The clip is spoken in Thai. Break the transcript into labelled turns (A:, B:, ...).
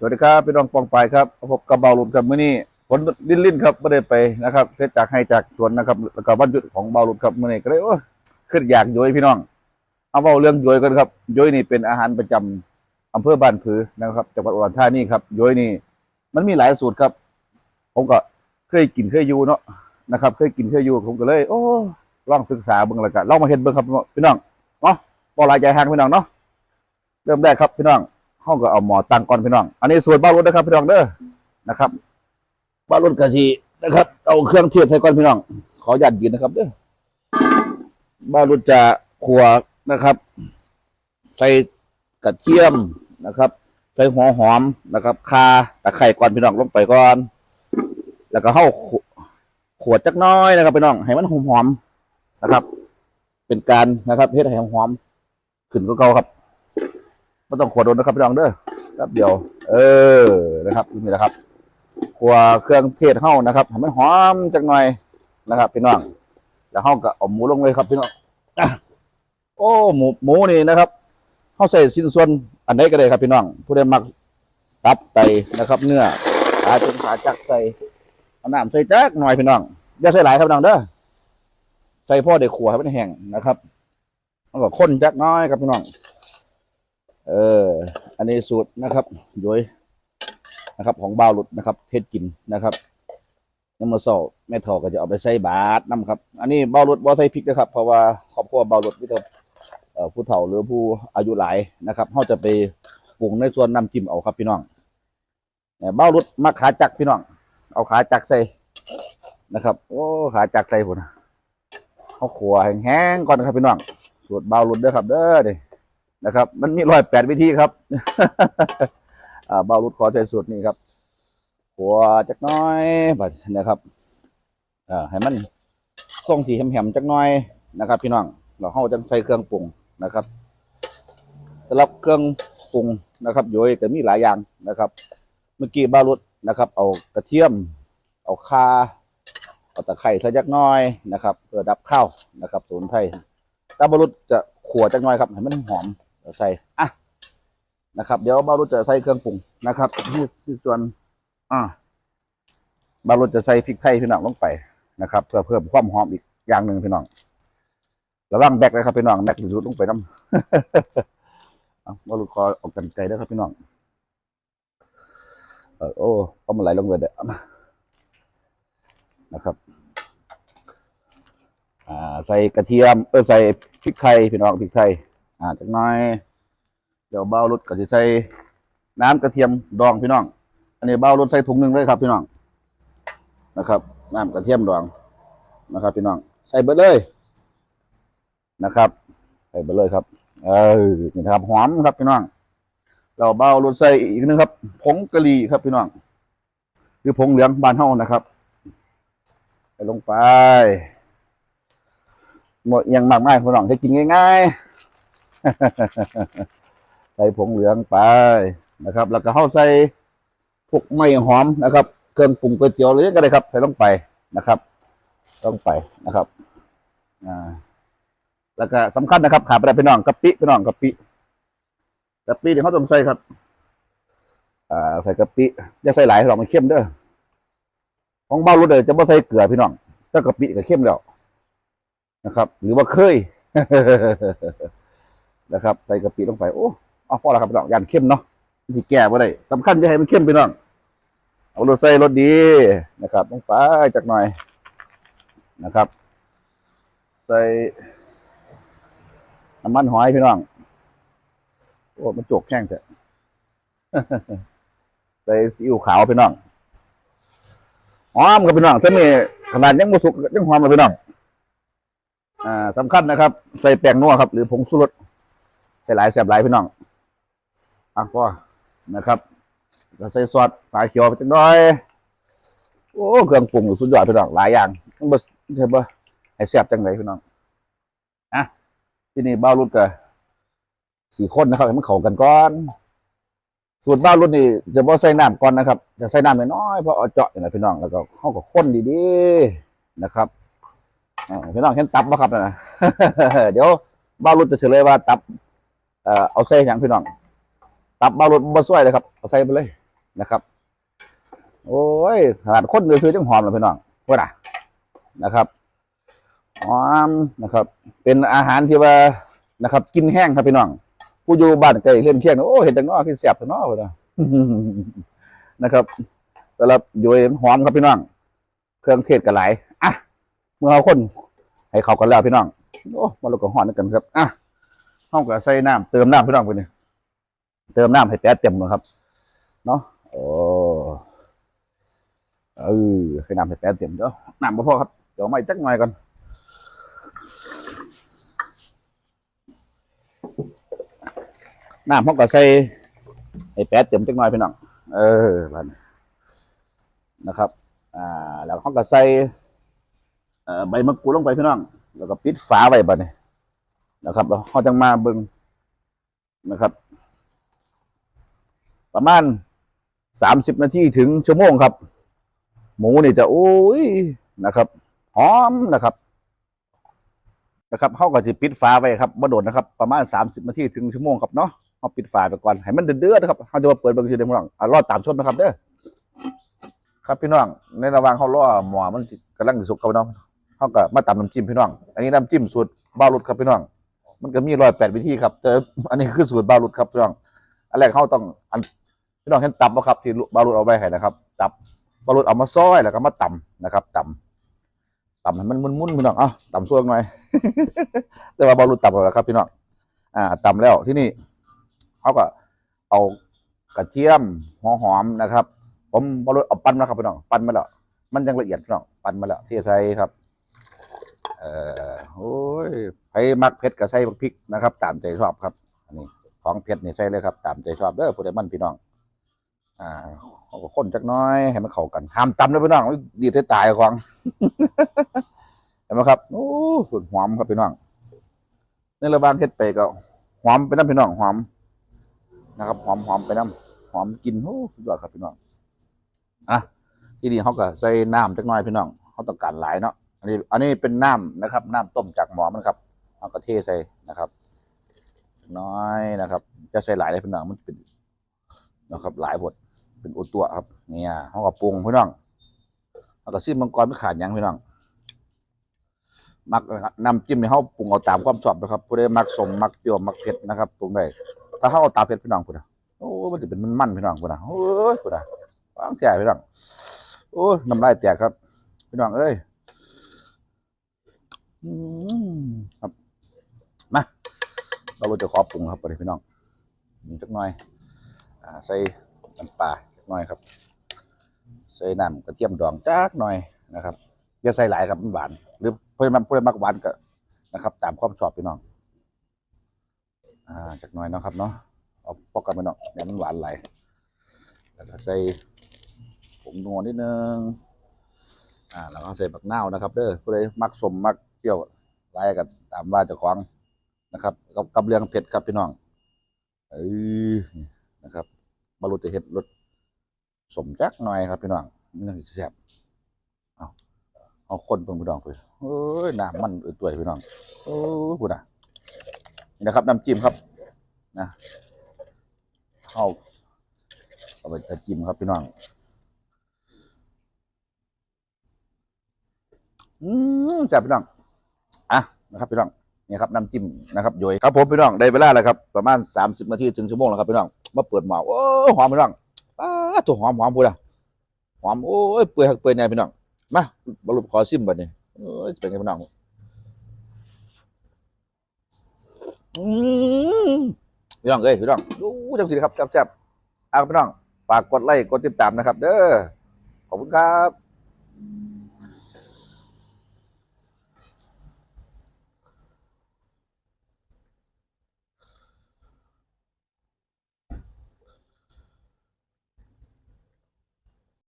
A: สวัสดีครับพี่น้องปองไปายครับพบกับเบาลุนครับเมื้อนี้ฝนลิ้นลิ้นครับไม่ได้ไปนะครับ เสร็จจากให้จากสวนนะครับแล้วก็วันหยุดของเบาลุนครับเมื้อนี้ก็เลยโอ้ขึ้นอยากโยยพี่น้อง เอาเบาเรื่องโยยกันครับโยยนี่เป็นอาหารประจำอำเภอบ้านผือนะครับจังหวัดอุดรธานีครับโยยนี่มันมีหลายสูตรครับ ผมก็เคยกินเคยอยู่เนาะนะครับ เคยกินเคยอยู่ผมก็เลย โอ้ลองศึกษาเบิ่งล้วกันลองมาเห็นเบิ่งครับพี่น้องเนาะบ่หลายใจห่างพี่น้องเนาะเริ่มแรกครับพี่น้อง ห้องก็เอาหมอตั้งก่อนพี่น้อง อันนี้ส่วนบ้านรถนะครับพี่น้องเด้อนะครับบ้านรถกะทีนะครับ เอาเครื่องเทศใส่ก่อนพี่น้อง ขอหยัดยืนนะครับเด้อบ้านรถจะขัวนะครับ ใส่กระเทียมนะครับ ใส่หัวหอมนะครับคาตะไคร่ก่อนพี่น้องลงไปก่อน แล้วก็เข้าขวดจักน้อยนะครับพี่น้องให้มันหอมๆนะครับ เป็นการนะครับเฮ็ดให้หอมๆขึ้นก็เก่าครับ ไม่ต้องขวดโดนนะครับพี่น้องเด้อแป๊บเดียว เออนะครับนี่แหละครับขวเครื่องเทศเฮ้านะครับให้มันหอมจักหน่อยนะครับพี่น้องแล้วเฮ้าก็เอาหมูลงเลยครับพี่น้องอโอ้หมูหมูนี่นะครับเฮ้าใส่สิ้นส่วนอันไหนก็ได้ครับพี่น้องผู้ใดมักตับไตนะครับ เนื้อขาจนขาจักใส่เอาน้ำใส่จักหน่อยพี่น้องอย่าใส่หลายครับพี่น้องเด้อใส่พ่อเด็กขวให้มันแห้งนะครับแล้วก็ข้นจักหน้อยครับพี่น้อง เออ อันนี้สูตรนะครับโดยนะครับ ของบ่าวหลุดนะครับ เทศกินนะครับน้ำมันโซแม่ทอก็จะเอาไปใส่บาตรน้ำครับ อันนี้บ่าวหลุดบ่ใส่พริกนะครับ เพราะว่าครอบครัวบ่าวหลุดมิตรเอ่อผู้เฒ่าหรือผู้อายุหลายนะครับเขาจะไปปรุงในส่วนน้ำจิ้มเอาครับพี่น้องเบ่าวหลุดมาขาจักพี่น้อง เอาขาจักใส่นะครับ โอ้ขาจักใส่พุ่นเขาขัวแห้งๆก่อนครับพี่น้องสูตรบ่าวหลุดเด้อครับ เด้อเด้ นะครับ มันมีร้อยแปดวิธีครับอ่าเบารุดขอใจสูตรนี้ครับ หัวจักน้อยบัดนะครับอ่าให้มันส่งสีแหมๆจักน้อยนะครับ พี่น้องเราเข้าจะใส่เครื่องปรุงนะครับสำหรับเครื่องปรุงนะครับโยยก็มีหลายอย่างนะครับ เมื่อกี้บารุดนะครับ เอากระเทียม เอาข่าเอาตะไคร้ใส่จักน้อยนะครับเพื่อดับข้าวนะครับสมุนไพรตาบารุดจะขัวจักน้อยครับให้มันหอม ใส่อะนะครับ เดี๋ยวบารุจะใส่เครื่องปรุงนะครับที่ที่ส่วนอ่าบารุจะใส่พริกไทยพี่น้องลงไปนะครับ เพื่อเพิ่มความหอมอีกอย่างหนึ่งพี่น้องระวังแบกเลยครับพี่น้องแบกหลุดลงไปน้ำบารุขอออกกันไกลด้ครับพี่น้องเออโอ้ก็มันไหลลงเลยเด้อมานะครับอ่าใส่กระเทียมเออใส่พริกไทยพี่น้องพริกไทย อ่าจักหน้อย เดี๋ยวเบ้ารถก็จะใส่น้ำกระเทียมดองพี่น้อง อันนี้เบ้ารถใส่ถุงหนึ่งเลยครับพี่น้องนะครับน้ำกระเทียมดองนะครับ พี่น้อง ใส่เบิดเลยนะครับ ใส่เบิดเลยครับ เออนี่นะครับหอมครับพี่น้อง เราเบ้ารถใส่อีกนึงครับผงกะหรี่ครับพี่น้องคือผงเหลืองบานเฮานะครับใส่ลงไปหมดยังมากมายพี่น้องจะกินง่ายๆ ใส่ผงเหลืองไปนะครับ แล้วก็เข้าใส่พวกไม้หอมนะครับ เครื่องปรุงก๋วยเตี๋ยวหรือก็ได้ครับ ใส่ลงไปนะครับลงไปนะครับ อ่า แล้วก็สำคัญนะครับขาดไปได้พี่น้องกะปิพี่น้องกะปิกะปิเดี๋ยวเขาต้องใส่ครับ อ่า ใส่กะปิอย่าใส่หลายหรอกมันเข้มเด้อของเบ้ารู้เด้อจะไม่ใส่เกลือพี่น้องถ้ากะปิก็เข้มแล้วนะครับ หรือว่าเคย นะครับใส่กะปิลงไปโอ้เอาพอแล้วครับพี่น้องยันเข้มเนาะที่แก่ไ่ได้สำคัญจะให้มันเข้มพี่น้องเอารสใส่รสดีนะครับลงไปจากหน่อยนะครับ ใส่น้ำมันหอยพี่น้องโอ้มันโจกแข้งเถอะใส่ซีอิ๊วขาวพี่น้องหอมกับพี่น้องเส้นนี้ขนาดยังมุสุกยังหอมเลยพี่น้องอ่าสำคัญนะครับ ใส่แป้งนัวครับ หรือผงชูรส ส่หลายแสบหลายพี่น้องอะก็นะครับแล้วใส่ซอสปลาเขียวไปจังน้อย โอ้เครื่องปรุงสุดยอดพี่น้องหลายอย่างต้องบะใช่ปะให้แซ่บจังเลยพี่น้องอะที่นี่บ้ารุ่นกับสี่คนนะครับให้มันเข้ากันก่อนสูตรบ้ารุ่นนี่จะบ่ใส่น้ำก่อนนะครับจะใส่น้ำน้อยๆเพราะเอาเจาะอย่างไรพี่น้องแล้วก็เข้ากับข้นดีๆนะครับพี่น้องเห็นตับบ่ครับนะเดี๋ยวบ้ารุดจะเฉลยว่าตับ เอ่อเอาใส่ยังพี่น้องตับบารุดบ่ช่วยเลยครับเอาใส่ไปเลยนะครับ โอ้ยขนาดคนเดือซื้อจังหอมเลยพี่น้องว่าน่ะนะครับหอมนะครับ เป็นอาหารที่ว่านะครับ กินแห้งครับพี่น้องผู้อยู่บ้านไกลเล่นเที่ยงโอ้เห็นแต่งอกินแสบแต่นอเลยนะครับสำหรับโยยหอมครับพี่น้อง เครื่องเทศกันหลายอะเมื่อเอาคนให้เข้ากันแล้วพี่น้องโอ้มาลงกับหอนกันครับอะ ห้องกับใส่น้ำเติมน้ำพี่น้องไปนี่เติมน้ำให้แป๊ดเต็มนะครับ เนาะโอ้เออให้น้ำให้แป๊ดเต็มเดี๋ยวน้ำบ่พอครับเดี๋ยวไม่จักหน่อยก่อนน้ำห้องกับใส่ให้แป๊ดเต็มจักหน่อยพี่น้องเออบันี้นะครับ อ่า แล้วห้องกับใส่เอ่อใบมะกรูดลงไปพี่น้อง แล้วก็ปิดฝาไว้บัดนี้ นะครับแล้วเขาจังมาเบิงนะครับ ประมาณสามสิบนาทีถึงชั่วโมงครับ หมูนี่จะโอ้ยนะครับหอมนะครับ นะครับเขาก็จะปิดฝาไว้ครับบ่โดนนะครับ ประมาณสามสิบนาทีถึงชั่วโมงครับเนาะเขาปิดฝาไปก่อนให้มันเดือดๆนะครับเขาจะมาเปิดบางทีเดียวน้องอะรอดตามชมนะครับเด้อครับพี่น้องในระหว่างเขารอหมอมันกำลังสุกครับน้องเขาก็มาตำน้ำจิ้มพี่น้อง อันนี้น้ำจิ้มสูตรบ้ารุดครับพี่น้อง มันก็มีร้อยแปดวิธีครับแต่อันนี้คือสูตรบารุดครับพี่น้องอันแรกเขาต้องอันพี่น้องเห็นตับป่ะครับที่บารุดเอาไปให้นะครับ ตับบารุดเอามาซอยแล้วก็มาตำนะครับตำตำให้มันมุนๆพี่น้องเอ้าตำส่วนหน่อยแต่ว่าบารุดตำแล้วครับพี่น้องอ่าตำแล้วที่นี่เขาก็เอากระเทียมหัวหอมนะครับ ผมบารุดเอาปั้นมาครับพี่น้องปั้นมาแล้วมันยังละเอียดพี่น้องปั้นมาแล้วที่ใส่ครับ เอ่อโอ้ยใครมักเผ็ดก็ใส่บักพริกนะครับ ตามใจชอบครับ อันนี้ของเผ็ดนี่ใส่เลยครับ ตามใจชอบเด้อผู้ใดมันพี่น้อง อ่าเขาก็ข้นจักน้อยให้มันเข้ากันห้ามตำนะพี่น้องดีดให้ตายของเห็นไหมครับโอ้สุดหอมครับพี่น้องในระหว่างเฮ็ดไปก็หอมไปน้ำพี่น้องหอมนะครับหอมหอมไปน้ำหอมกินโอ้สุดยอดครับพี่น้องอะที่นี่เขาก็ใส่น้ำจักน้อยพี่น้องเขาต้องการหลายเนาะ อันนี้อันนี้เป็นน้ำนะครับ น้ำต้มจากหมอมันครับเอากระเทใส่นะครับ น้อยนะครับ จะใส่หลายเลยพี่น้องมันเป็นนะครับ หลายบทเป็นอุตัวครับ เนี่ยเขาก็ปรุงพี่น้องเอากระซิบมังกรไม่ขาดยังพี่น้องมักน้ำจิ้มเนี่ยเขาปรุงเอาตามความชอบนะครับผู้ใดมักสมมักเปรี้ยวมักเผ็ดนะครับปรุงได้ถ้าเขาเอาตามเผ็ดพี่น้องพุ่นะโอ้มันจะเป็นมันมันพี่น้องพุ่นะโอ้ยพุ่นะวางแจ่พี่น้องโอ้ยน้ำลายแตกครับพี่น้องเอ้ย ครับมาเราจะขอปรุงครับไปเลยพี่น้องนิดจักหน่อยอ่าใส่น้ำปลาจักหน่อยครับ ใส่น้ำกระเทียมดองจักหน่อยนะครับอย่าใส่หลายครับมันหวาน หรือเพื่อนมันเพื่อนมักหวานก็นะครับ ตามความชอบพี่น้องอ่าจักหน่อยนะครับเนาะเอาพอกกันไปเนาะเดี๋ยวมันหวานไหลายแล้วก็ใส่ผงนัวนิดนึงอ่าแล้วก็ใส่บักนาวนะครับ เด้อผู้ใดมักสมมัก เปรี้ยวหลายก็ตามว่าเจ้าของนะครับ กับกับเรื่องเผ็ดครับพี่น้องเอ้ยนะครับบรรลุจะเห็ดรสสมจักหน่อยครับพี่น้องมันยังสิแซ่บเอาเอาคนเพิ่งพี่น้องไปเอ้ยน้ำมันอืดตัวยพี่น้องโอ้ยพูดนะนี่นะครับน้ำจิ้มครับนะเอาเอาไปจิ้มครับพี่น้องอืมแซ่บพี่น้อง นะครับพี่น้องนี่ครับน้ำจิ้มนะครับโยยครับผมพี่น้องได้เวลาแล้วครับประมาณสามสิบนาทีถึงชั่วโมงแล้วครับพี่น้องมาเปิดหม้อโอ้หอมพี่น้องอ้าตัวหอมหอมพูดอะหอมโอ้ยเปื่อยหักเปื่อยแน่พี่น้องมาบรรลุขอซิมบัดนี้เอ้ยเป็นไงพี่น้องพี่น้องเอ้ยพี่น้องดูจังสิครับแซ่บๆอะพี่น้องฝากกดไลค์กดติดตามนะครับ เด้อขอบคุณครับ